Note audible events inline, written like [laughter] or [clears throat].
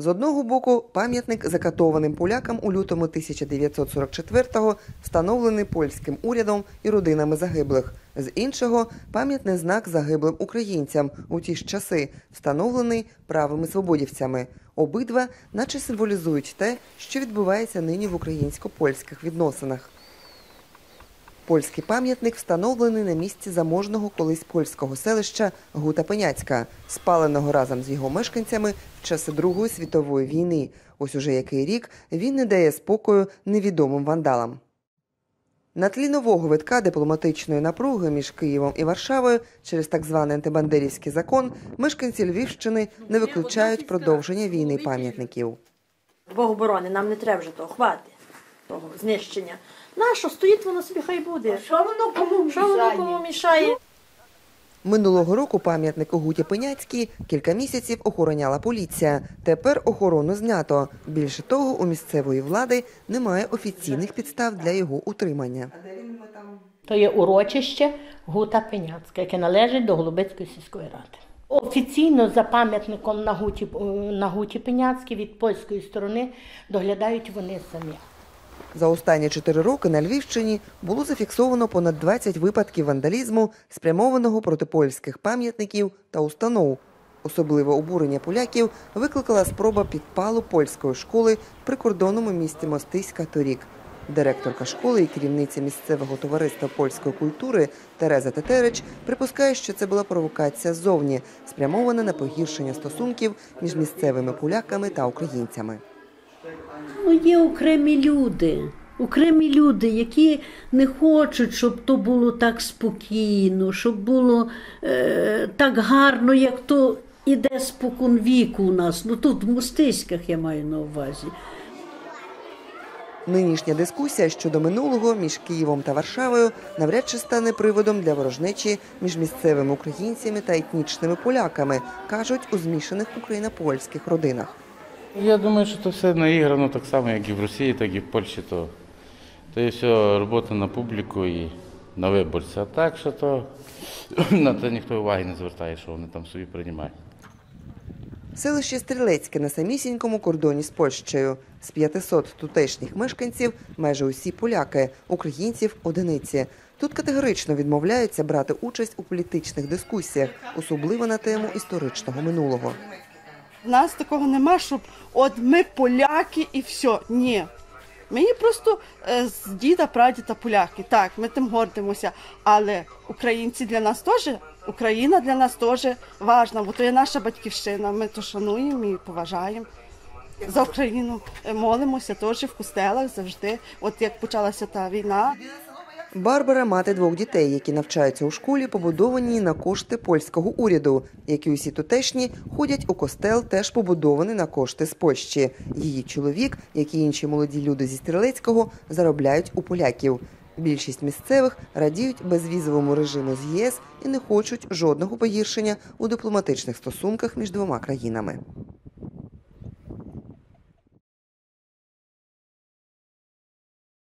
З одного боку, пам'ятник закатованим полякам у лютому 1944-го встановлений польським урядом і родинами загиблих. З іншого пам'ятний знак загиблим українцям у ті ж часи, встановлений правими свободівцями. Обидва, наче символізують те, що відбувається нині в українсько-польських відносинах. Польський пам'ятник встановлений на місці заможного колись польського селища Гута Пеняцька, спаленого разом з його мешканцями в часи Другої світової війни. Ось уже який рік він не дає спокою невідомим вандалам. На тлі нового витка дипломатичної напруги між Києвом і Варшавою через так званий антибандерівський закон мешканці Львівщини не виключають продовження війни пам'ятників. Бог оборони, нам не треба вже того, хвати того знищення. Нащо стоїть воно собі, хай буде. Що воно кому Що воно кому мішає? Минулого року пам'ятник у Гуті Пеняцькій кілька місяців охороняла поліція. Тепер охорону знято. Більше того, у місцевої влади немає офіційних підстав для його утримання. То є урочище Гута Пеняцька, яке належить до Голубицької сільської ради. Офіційно за пам'ятником на Гуті, на Гуті Пеняцькій від польської сторони доглядають вони самі. За останні чотири роки на Львівщині було зафіксовано понад 20 випадків вандалізму, спрямованого проти польських пам'ятників та установ. Особливе обурення поляків викликала спроба підпалу польської школи в прикордонному місті Мостиська торік. Директорка школи і керівниця місцевого товариства польської культури Тереза Тетерич припускає, що це була провокація ззовні, спрямована на погіршення стосунків між місцевими поляками та українцями. Ну, є окремі люди, окремі люди, які не хочуть, щоб то було так спокійно, щоб було е, так гарно, як то іде спокон віку у нас. Ну тут в Мостиськах я маю на увазі. Нинішня дискусія щодо минулого між Києвом та Варшавою навряд чи стане приводом для ворожнечі між місцевими українцями та етнічними поляками, кажуть у змішаних україно-польських родинах. Я думаю, що це все наіграно так само, як і в Росії, так і в Польщі. То, то є все робота на публіку і на виборця. А так що то [clears throat] на це ніхто уваги не звертає, що вони там собі приймають. Селище Стрілецьке на самісінькому кордоні з Польщею. З 500 тутешніх мешканців майже усі поляки, українців одиниці. Тут категорично відмовляються брати участь у політичних дискусіях, особливо на тему історичного минулого. В нас такого нема, щоб от ми поляки і все. Ні. Є просто е, з діда, прадіда поляки. Так, ми тим гордимося. Але українці для нас теж, Україна для нас теж важна, бо то є наша батьківщина. Ми то шануємо і поважаємо. За Україну е, молимося теж в костелах завжди. От як почалася та війна. Барбара мати двох дітей, які навчаються у школі, побудованій на кошти польського уряду. Як і усі тутешні, ходять у костел, теж побудований на кошти з Польщі. Її чоловік, як і інші молоді люди зі Стрілецького, заробляють у поляків. Більшість місцевих радіють безвізовому режиму з ЄС і не хочуть жодного погіршення у дипломатичних стосунках між двома країнами.